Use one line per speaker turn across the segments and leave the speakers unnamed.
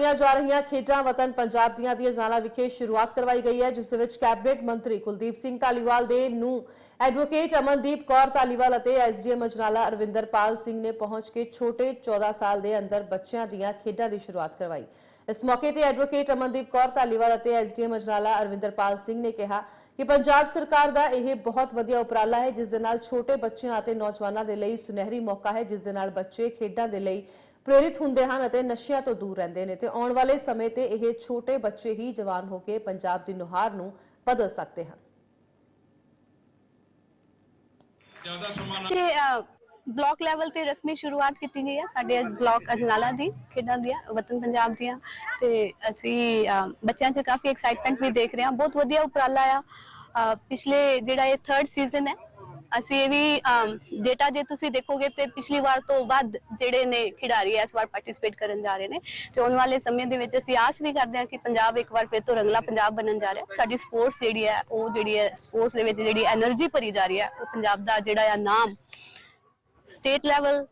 ਕਰਵਾਈਆਂ ਜਾ ਰਹੀਆਂ ਖੇਡਾਂ ਵਤਨ ਪੰਜਾਬ ਦੀਆਂ ਦੀ ਅਜਨਾਲਾ ਵਿਖੇ ਸ਼ੁਰੂਆਤ ਕਰਵਾਈ ਗਈ ਹੈ, ਜਿਸ ਦੇ ਵਿੱਚ ਕੈਬਨਿਟ ਮੰਤਰੀ ਕੁਲਦੀਪ ਸਿੰਘ ਧਾਲੀਵਾਲ ਦੇ ਨੂੰ ਐਡਵੋਕੇਟ ਅਮਨਦੀਪ ਕੌਰ ਧਾਲੀਵਾਲ ਅਤੇ ਐਸਡੀਐਮ ਅਜਨਾਲਾ ਅਰਵਿੰਦਰਪਾਲ ਸਿੰਘ ਨੇ ਪਹੁੰਚ ਕੇ ਛੋਟੇ 14 ਸਾਲ ਦੇ ਅੰਦਰ ਬੱਚਿਆਂ ਦੀਆਂ ਖੇਡਾਂ ਦੀ ਸ਼ੁਰੂਆਤ ਕਰਵਾਈ। ਇਸ ਮੌਕੇ ਤੇ ਐਡਵੋਕੇਟ ਅਮਨਦੀਪ ਕੌਰ ਧਾਲੀਵਾਲ ਅਤੇ ਐਸਡੀਐਮ ਅਜਨਾਲਾ ਅਰਵਿੰਦਰਪਾਲ ਸਿੰਘ ਨੇ ਕਿਹਾ ਕਿ ਪੰਜਾਬ ਸਰਕਾਰ ਦਾ ਇਹ ਬਹੁਤ ਵਧੀਆ ਉਪਰਾਲਾ ਹੈ, ਜਿਸ ਦੇ ਨਾਲ ਛੋਟੇ ਬੱਚਿਆਂ ਅਤੇ ਨੌਜਵਾਨਾਂ ਦੇ ਲਈ ਸੁਨਹਿਰੀ ਮੌਕਾ ਹੈ, ਜਿਸ ਦੇ ਨਾਲ ਬੱਚੇ ਖੇਡਾਂ ਦੇ ਲਈ ਪ੍ਰੇਰਿਤ ਹੁੰਦੇ ਹਨ ਅਤੇ ਨਸ਼ਿਆਂ ਤੋਂ ਦੂਰ ਰਹਿੰਦੇ ਨੇ ਤੇ ਆਉਣ ਵਾਲੇ ਸਮੇਂ ਤੇ ਇਹ ਛੋਟੇ ਬੱਚੇ ਹੀ ਜਵਾਨ ਹੋ ਕੇ ਪੰਜਾਬ ਦੀ ਨੁਹਾਰ ਨੂੰ ਬਦਲ ਸਕਦੇ ਹਨ।
ਜ਼ਿਆਦਾ ਸਮਾਂ
ਤੇ ਅ, ਬਲਾਕ ਲੈਵਲ ਤੇ ਰਸਮੀ ਸ਼ੁਰੂਆਤ ਕੀਤੀ ਗਈ ਹੈ ਸਾਡੇ ਅੱਜ ਬਲਾਕ ਅਜਨਾਲਾ ਦੀ ਖੇਡਾਂ ਦੀਆਂ ਵਤਨ ਪੰਜਾਬ ਦੀਆਂ। ਤੇ ਅਸੀਂ ਅ, ਬੱਚਿਆਂ 'ਚ ਕਾਫੀ ਐਕਸਾਈਟਮੈਂਟ ਵੀ ਦੇਖ ਰਹੇ ਹਾਂ। ਬਹੁਤ ਵਧੀਆ ਉਪਰਾਲਾ ਆ। ਅ, ਪਿਛਲੇ ਜਿਹੜਾ ਇਹ ਥਰਡ ਸੀਜ਼ਨ ਹੈ ਅਸੀਂ ਵੀ ਡੇਟਾ ਜੇ ਤੁਸੀਂ ਦੇਖੋਗੇ ਤੇ ਪਿਛਲੀ ਵਾਰ ਤੋਂ ਵੱਧ ਜਿਹੜੇ ਨੇ ਖਿਡਾਰੀ ਇਸ ਵਾਰ ਪਾਰਟਿਸਿਪੇਟ ਕਰਨ ਜਾ ਰਹੇ ਨੇ, ਤੇ ਆਉਣ ਵਾਲੇ ਸਮੇਂ ਦੇ ਵਿੱਚ ਅਸੀਂ ਆਸ ਵੀ ਕਰਦੇ ਹਾਂ ਕਿ ਪੰਜਾਬ ਇੱਕ ਵਾਰ ਫਿਰ ਤੋਂ ਰੰਗਲਾ ਪੰਜਾਬ ਬਣਨ ਜਾ ਰਿਹਾ ਸਾਡੀ ਸਪੋਰਟਸ ਜਿਹੜੀ ਹੈ, ਉਹ ਜਿਹੜੀ ਹੈ ਸਪੋਰਟਸ ਦੇ ਵਿੱਚ ਜਿਹੜੀ એનર્ਜੀ ਭਰੀ ਜਾ ਰਹੀ ਹੈ, ਉਹ ਪੰਜਾਬ ਦਾ ਜਿਹੜਾ ਆ ਨਾਮ ਸਟੇਟ ਲੈਵਲ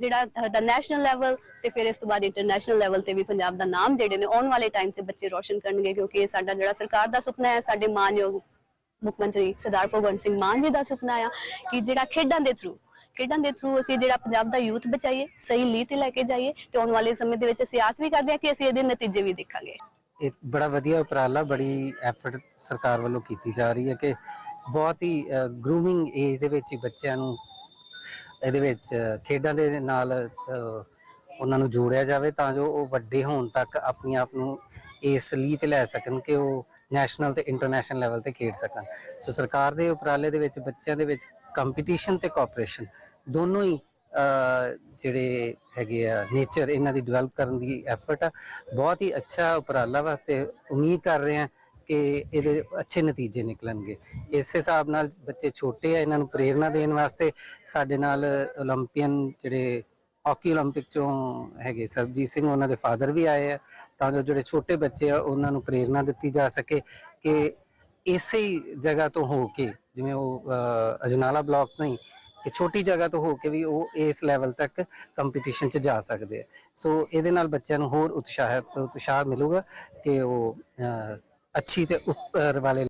ਜਿਹੜਾ ਦਾ ਨੈਸ਼ਨਲ ਲੈਵਲ ਤੇ ਫਿਰ ਇਸ ਤੋਂ ਬਾਅਦ ਇੰਟਰਨੈਸ਼ਨਲ ਲੈਵਲ ਤੇ ਵੀ ਪੰਜਾਬ ਦਾ ਨਾਮ ਜਿਹੜੇ ਨੇ, ਆਉਣ ਵਾਲੇ ਟਾਈਮ 'ਚ ਬੱਚੇ ਰੋਸ਼ਨ ਕਰਨਗੇ ਕਿਉਂਕਿ ਇਹ ਸਾਡਾ ਜਿਹੜਾ ਸਰਕਾਰ ਦਾ ਸੁਪਨਾ ਹੈ, ਸਾਡੇ ਮਾਨਯੋਗ ਮੁੱਖ ਮੰਤਰੀ ਸਰਦਾਰ ਭਗਵੰਤ ਸਿੰਘ ਮਾਨ ਜੀ ਦਾ ਸੁਪਨਾ ਆ ਕਿ ਜਿਹੜਾ ਖੇਡਾਂ ਦੇ ਥਰੂ ਖੇਡਾਂ ਦੇ ਥਰੂ ਅਸੀਂ ਜਿਹੜਾ ਪੰਜਾਬ ਦਾ ਯੂਥ ਬਚਾਈਏ ਸਹੀ ਲੀਹ ਤੇ ਲੈ ਕੇ ਜਾਈਏ ਤੇ ਆਉਣ ਵਾਲੇ ਸਮੇਂ ਦੇ ਵਿੱਚ ਅਸੀਂ ਆਸ ਵੀ ਕਰਦੇ ਹਾਂ ਕਿ ਅਸੀਂ ਇਹਦੇ ਨਤੀਜੇ ਵੀ ਦੇਖਾਂਗੇ।
ਇਹ ਬੜਾ ਵਧੀਆ ਉਪਰਾਲਾ ਬੜੀ ਐਫਰਟ ਸਰਕਾਰ ਵੱਲੋਂ ਕੀਤੀ ਜਾ ਰਹੀ ਹੈ ਕਿ ਬਹੁਤ ਹੀ ਗਰੂਮਿੰਗ ਏਜ ਦੇ ਵਿੱਚ ਹੀ ਬੱਚਿਆਂ ਨੂੰ ਇਹਦੇ ਵਿੱਚ ਖੇਡਾਂ ਦੇ ਨਾਲ ਅ, ਉਹਨਾਂ ਨੂੰ ਜੋੜਿਆ ਜਾਵੇ ਤਾਂ ਜੋ ਉਹ ਵੱਡੇ ਹੋਣ ਤੱਕ ਆਪਣੀ ਆਪ ਨੂੰ ਇਸ ਲਈ ਤੇ ਲੈ ਸਕਣ ਕਿ ਉਹ ਨੈਸ਼ਨਲ ਤੇ ਇੰਟਰਨੈਸ਼ਨਲ ਲੈਵਲ ਤੇ ਖੇਡ ਸਕਣ। ਸੋ ਸਰਕਾਰ ਦੇ ਉਪਰਾਲੇ ਦੇ ਵਿੱਚ, ਬੱਚਿਆਂ ਦੇ ਵਿੱਚ ਕੰਪੀਟੀਸ਼ਨ ਤੇ ਕੋਆਪਰੇਸ਼ਨ ਦੋਨੋਂ ਹੀ ਜਿਹੜੇ ਹੈਗੇ ਆ ਨੇਚਰ ਇਹਨਾਂ ਦੀ ਡਿਵੈਲਪ ਕਰਨ ਦੀ ਐਫਰਟ ਆ। ਬਹੁਤ ਹੀ ਅੱਛਾ ਉਪਰਾਲਾ ਵਾ ਤੇ ਉਮੀਦ ਕਰ ਰਹੇ ਆ ਕਿ ਇਹਦੇ ਅੱਛੇ ਨਤੀਜੇ ਨਿਕਲਣਗੇ। ਇਸ ਹਿਸਾਬ ਨਾਲ ਬੱਚੇ ਛੋਟੇ ਆ, ਇਹਨਾਂ ਨੂੰ ਪ੍ਰੇਰਣਾ ਦੇਣ ਵਾਸਤੇ ਸਾਡੇ ਨਾਲ 올림픽ਨ ਜਿਹੜੇ ਹਾਕੀ 올림픽 ਚੋਂ ਹੈਗੇ ਸਰਬਜੀਤ ਸਿੰਘ ਉਹਨਾਂ ਦੇ ਫਾਦਰ ਵੀ ਆਏ ਆ ਤਾਂ ਜੋ ਜਿਹੜੇ ਛੋਟੇ ਬੱਚੇ ਆ ਉਹਨਾਂ ਨੂੰ ਪ੍ਰੇਰਣਾ ਦਿੱਤੀ ਜਾ ਸਕੇ ਕਿ ਇਸੇ ਹੀ ਜਗ੍ਹਾ ਤੋਂ ਹੋ ਕੇ ਜਿਵੇਂ ਉਹ ਅਹ, ਅਜਨਾਲਾ ਬਲਾਕ ਤੋਂ ਹੀ ਕਿ ਛੋਟੀ ਜਗ੍ਹਾ ਤੋਂ ਹੋ ਕੇ ਵੀ ਉਹ ਇਸ ਲੈਵਲ ਤੱਕ ਕੰਪੀਟੀਸ਼ਨ 'ਚ ਜਾ ਸਕਦੇ ਆ ਸੋ ਇਹਦੇ ਨਾਲ ਬੱਚਿਆਂ ਨੂੰ ਹੋਰ ਉਤਸ਼ਾਹਿਤ ਉਤਸ਼ਾਹ ਮਿਲੂਗਾ ਕਿ ਉਹ ਅਹ, ਅੱਛੀ ਤੇ ਉੱਪਰ ਵਾਲੇ